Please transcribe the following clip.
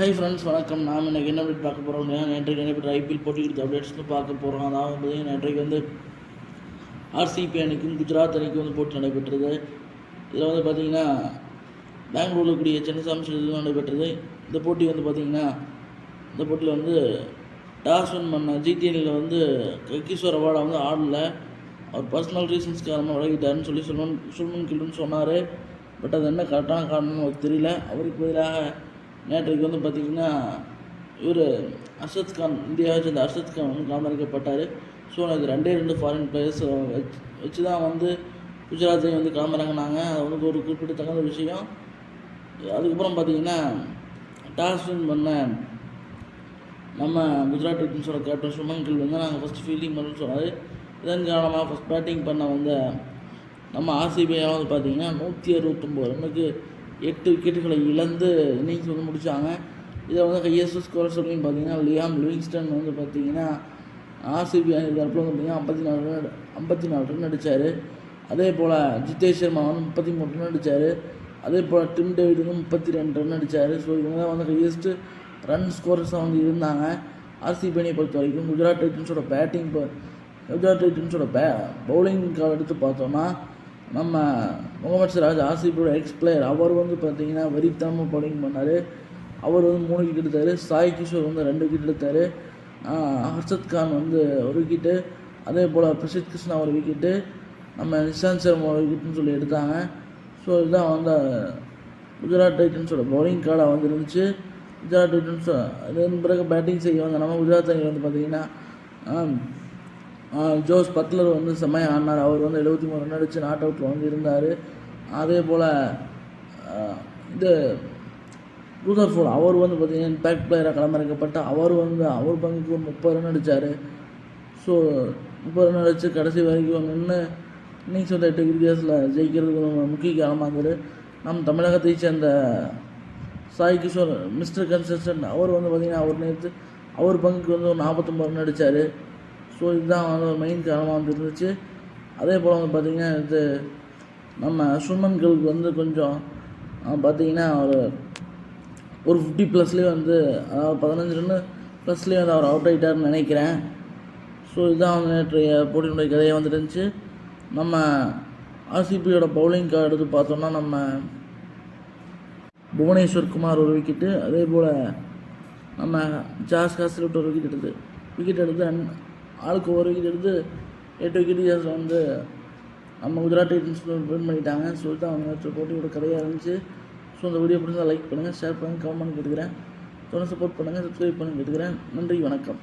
Hi friends வணக்கம். நாம் இன்றைக்கி என்ன அப்டேட் பார்க்க போகிறோம் அப்படின்னா நேற்றைக்கு என்ன ஐபிஎல் போட்டி கொடுத்த அப்டேட்ஸ்னு பார்க்க போகிறோம் அதாவது பார்த்தீங்கன்னா நேற்றைக்கு வந்து ஆர்சிபி அணிக்கும் குஜராத் அணிக்கும் வந்து போட்டி நடைபெற்றது. இதில் வந்து பார்த்தீங்கன்னா பெங்களூரில் கூடிய சென்னை ஸ்டேடியத்தில் நடைபெற்றது. இந்த போட்டி வந்து பார்த்தீங்கன்னா இந்த போட்டியில் வந்து டாஸ் வின் பண்ண ஜிடிஎனில் வந்து கிஷோர் அவார்டை வந்து ஆடலை. அவர் பர்சனல் ரீசன்ஸ் காரணமாக விலகிட்டாருன்னு சொல்லி சுல்மன் சுல்மன் கில்லுன்னு சொன்னார். பட் அது என்ன கரெக்டான காரணம்னு அவருக்கு தெரியல. அவருக்கு பதிலாக நேற்றைக்கு வந்து பார்த்திங்கன்னா இவர் அர்ஷத் கான் இந்தியாவை சேர்ந்த அர்ஷத் கான் வந்து களமிறக்கப்பட்டார் ஸோ எனக்கு ரெண்டே ரெண்டு ஃபாரின் பிளேயர்ஸ் வச்சு வச்சு தான் வந்து குஜராத்தையும் வந்து களமிறங்கினாங்க அது வந்து ஒரு குறிப்பிடத்தகுந்த விஷயம். அதுக்கப்புறம் பார்த்தீங்கன்னா டாஸ் வின் பண்ண நம்ம குஜராத் டைட்டன்ஸோட கேப்டன் சுமன் கில் வந்து நாங்கள் ஃபஸ்ட் ஃபீல்டிங் பண்ணணும்னு சொன்னார். இதன் காரணமாக ஃபஸ்ட் பேட்டிங் பண்ண வந்த நம்ம ஆர்சிபியாக வந்து பார்த்தீங்கன்னா நூற்றி அறுபத்தொம்போது ரன்னுக்கு எட்டு விக்கெட்டுகளை இழந்து இன்னிங்ஸ் வந்து முடித்தாங்க இதில் வந்து ஹையஸ்ட் ஸ்கோர்ஸ் அப்படின்னு பார்த்தீங்கன்னா லியாம் லிவிங்ஸ்டன் வந்து பார்த்தீங்கன்னா ஆர்சிபி அணி தரப்பில் வந்து பார்த்தீங்கன்னா ஐம்பத்தி நாலு ரன் ஐம்பத்தி நாலு ரன் அடித்தார் அதே போல் ஜிதேஷ் சர்மா வந்து முப்பத்தி மூணு ரன் அடித்தார் அதே போல் டிம் டேவிட் வந்து முப்பத்தி ரெண்டு ரன் அடித்தார் ஸோ இவங்க தான் வந்து ஹையஸ்ட்டு ரன் ஸ்கோரர்ஸாக வந்து இருந்தாங்க. ஆர்சிபி அணியை பொறுத்த வரைக்கும் குஜராத் டைட்டன்ஸோட பேட்டிங் குஜராத் டைட்டன்ஸோட பே பவுலிங் கால் எடுத்து பார்த்தோன்னா நம்ம முகமது சிராஜ் ஆர்சிபியோட எக்ஸ் பிளேயர் அவர் வந்து பார்த்தீங்கன்னா வெறித்தனமாக பவுலிங் பண்ணார். அவர் வந்து மூணு விக்கெட் எடுத்தார். சாய் கிஷோர் வந்து ரெண்டு விக்கெட் எடுத்தார். ஹர்ஷத் கான் வந்து ஒரு விக்கெட்டு அதே போல் பிரசித் கிருஷ்ணா ஒரு விக்கெட்டு நம்ம நிஷாந்த் சர்மா ஒரு விக்கெட்னு சொல்லி எடுத்தாங்க. ஸோ இதுதான் வந்து குஜராத் டைட்டன்ஸோட பவுலிங் கார்டாக வந்து இருந்துச்சு. குஜராத் டைட்டன்ஸ் அதன் பிறகு பேட்டிங் செய்ய வந்த நம்ம குஜராத் அணி வந்து பார்த்திங்கன்னா ஜோஸ் பட்லர் வந்து செம்மையாக ஆடினார். அவர் வந்து எழுபத்தி மூணு ரன் அடித்து நாட் அவுட்டில் வந்து இருந்தார் அதே போல் இது ரூதர்ஃபோர்ட் அவர் வந்து பார்த்திங்கன்னா இம்பேக்ட் பிளேயராக களமிறக்கப்பட்டு அவர் வந்து அவர் பங்குக்கு ஒரு முப்பது ரன் அடித்தார் ஸோ முப்பது ரன் அடித்து கடைசி வரைக்கும் நின்று இன்னிங்ஸ் வந்து எட்டு வித்தியாசத்தில் ஜெயிக்கிறதுக்கு முக்கிய காரணமாக இருந்தது. நம் தமிழகத்தை சேர்ந்த சாய் கிஷோர் மிஸ்டர் கன்சிஸ்டன்ட் அவர் வந்து பார்த்திங்கன்னா அவர் நேற்று அவர் பங்குக்கு வந்து ஒரு நாற்பத்தொம்பது ரன் அடித்தார் ஸோ இதுதான் வந்து ஒரு மெயின் காரணமாக வந்து இருந்துச்சு. அதே போல் வந்து பார்த்திங்கன்னா இது நம்ம சுமன் வந்து கொஞ்சம் பார்த்திங்கன்னா ஒரு ஒரு ஃபிஃப்டி ப்ளஸ்லேயே வந்து அதாவது பதினஞ்சு ரன்னு ப்ளஸ்லேயே வந்து அவர் அவுட் ஆகிட்டார்னு நினைக்கிறேன். ஸோ இதுதான் வந்து நேற்றைய போட்டியினுடைய கதையாக வந்துட்டு இருந்துச்சு. நம்ம ஆர்சிபியோட பவுலிங் கார்டு எடுத்து பார்த்தோம்னா நம்ம புவனேஸ்வர் குமார் ஒரு விக்கெட்டு அதே போல் நம்ம ஜாஸ் காசு ஒரு விக்கெட் எடுத்து விக்கெட் எடுத்து ஆளுக்கு ஒரு விக்கெட் எடுத்து எட்டு விக்கெட் ஜாஸ் வந்து நம்ம குஜராத் டைட்டன்ஸ் வின் பண்ணிட்டாங்க. ஸோ தான் அவங்க போட்டியோட கதையாக இருந்துச்சு. ஸோ இந்த வீடியோ பிடிச்சா லைக் பண்ணுங்கள் ஷேர் பண்ணுங்கள் கமெண்ட் பண்ணி கேட்டுக்கிறேன். தொடர்ந்து சப்போர்ட் பண்ணுங்கள் சப்ஸ்கிரைப் பண்ணி கேட்டுக்கிறேன். நன்றி வணக்கம்.